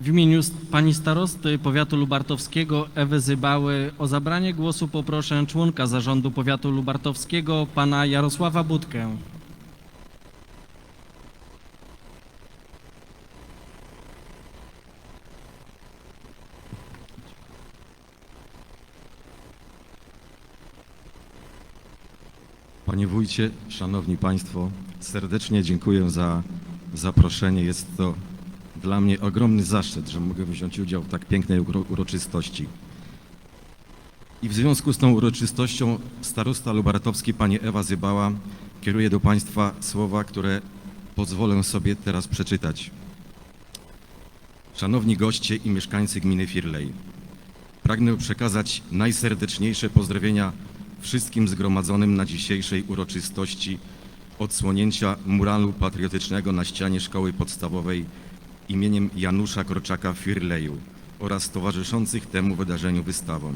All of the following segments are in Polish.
W imieniu pani starosty powiatu lubartowskiego Ewy Zybały o zabranie głosu poproszę członka zarządu powiatu lubartowskiego pana Jarosława Budkę. Panie wójcie, szanowni państwo, serdecznie dziękuję za zaproszenie. Jest to dla mnie ogromny zaszczyt, że mogę wziąć udział w tak pięknej uro- uroczystości. I w związku z tą uroczystością starosta lubartowski pani Ewa Zybała kieruje do państwa słowa, które pozwolę sobie teraz przeczytać. Szanowni goście i mieszkańcy gminy Firlej, pragnę przekazać najserdeczniejsze pozdrowienia wszystkim zgromadzonym na dzisiejszej uroczystości odsłonięcia muralu patriotycznego na ścianie szkoły podstawowej imieniem Janusza Korczaka Firleju oraz towarzyszących temu wydarzeniu wystawom.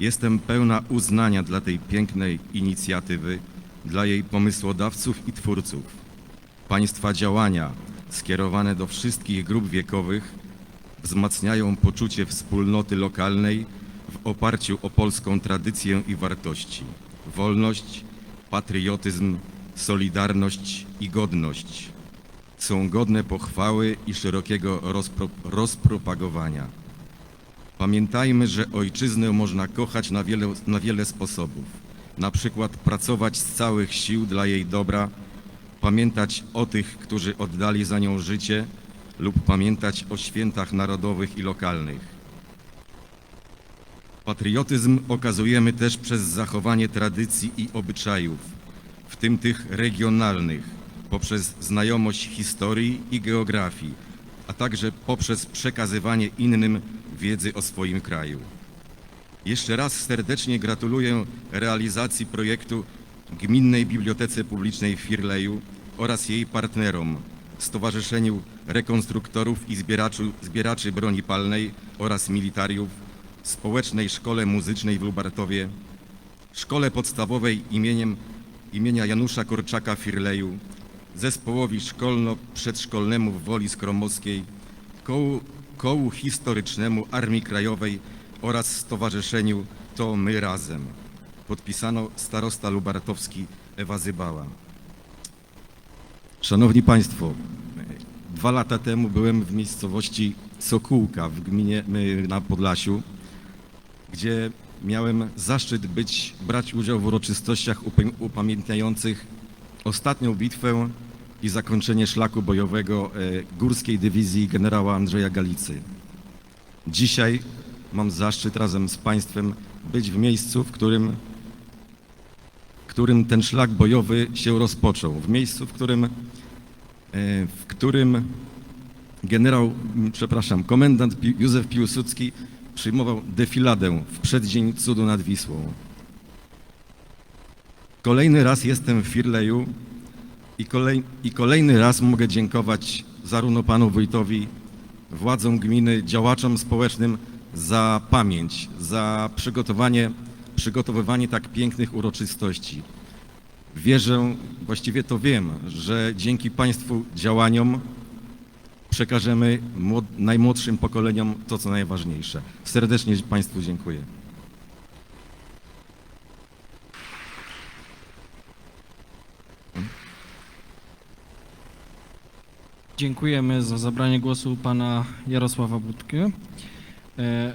Jestem pełna uznania dla tej pięknej inicjatywy, dla jej pomysłodawców i twórców. Państwa działania skierowane do wszystkich grup wiekowych wzmacniają poczucie wspólnoty lokalnej w oparciu o polską tradycję i wartości. Wolność, patriotyzm, solidarność i godność są godne pochwały i szerokiego rozpro, rozpropagowania. Pamiętajmy, że ojczyznę można kochać na wiele, na wiele sposobów. Na przykład pracować z całych sił dla jej dobra, pamiętać o tych, którzy oddali za nią życie lub pamiętać o świętach narodowych i lokalnych. Patriotyzm okazujemy też przez zachowanie tradycji i obyczajów, w tym tych regionalnych, poprzez znajomość historii i geografii, a także poprzez przekazywanie innym wiedzy o swoim kraju. Jeszcze raz serdecznie gratuluję realizacji projektu Gminnej Bibliotece Publicznej w Firleju oraz jej partnerom, Stowarzyszeniu Rekonstruktorów i Zbieraczy, Zbieraczy Broni Palnej oraz Militariów, Społecznej Szkole Muzycznej w Lubartowie, Szkole Podstawowej imieniem, imienia Janusza Korczaka w Firleju, Zespołowi Szkolno-Przedszkolnemu w Woli Skromowskiej, Kołu, Kołu Historycznemu Armii Krajowej oraz Stowarzyszeniu To My Razem. Podpisano starosta lubartowski Ewa Zybała. Szanowni Państwo, dwa lata temu byłem w miejscowości Sokółka w gminie na Podlasiu, gdzie miałem zaszczyt być, brać udział w uroczystościach upamiętniających ostatnią bitwę i zakończenie szlaku bojowego e, Górskiej Dywizji generała Andrzeja Galicy. Dzisiaj mam zaszczyt razem z Państwem być w miejscu, w którym, w którym ten szlak bojowy się rozpoczął. W miejscu, w którym, e, w którym generał, przepraszam, komendant Józef Piłsudski przyjmował defiladę w przeddzień cudu nad Wisłą. Kolejny raz jestem w Firleju i, kolej, i kolejny raz mogę dziękować zarówno panu wójtowi, władzom gminy, działaczom społecznym za pamięć, za przygotowanie, przygotowywanie tak pięknych uroczystości. Wierzę, właściwie to wiem, że dzięki Państwu działaniom przekażemy młod- najmłodszym pokoleniom to, co najważniejsze. Serdecznie Państwu dziękuję. Dziękujemy za zabranie głosu pana Jarosława Budkę. E,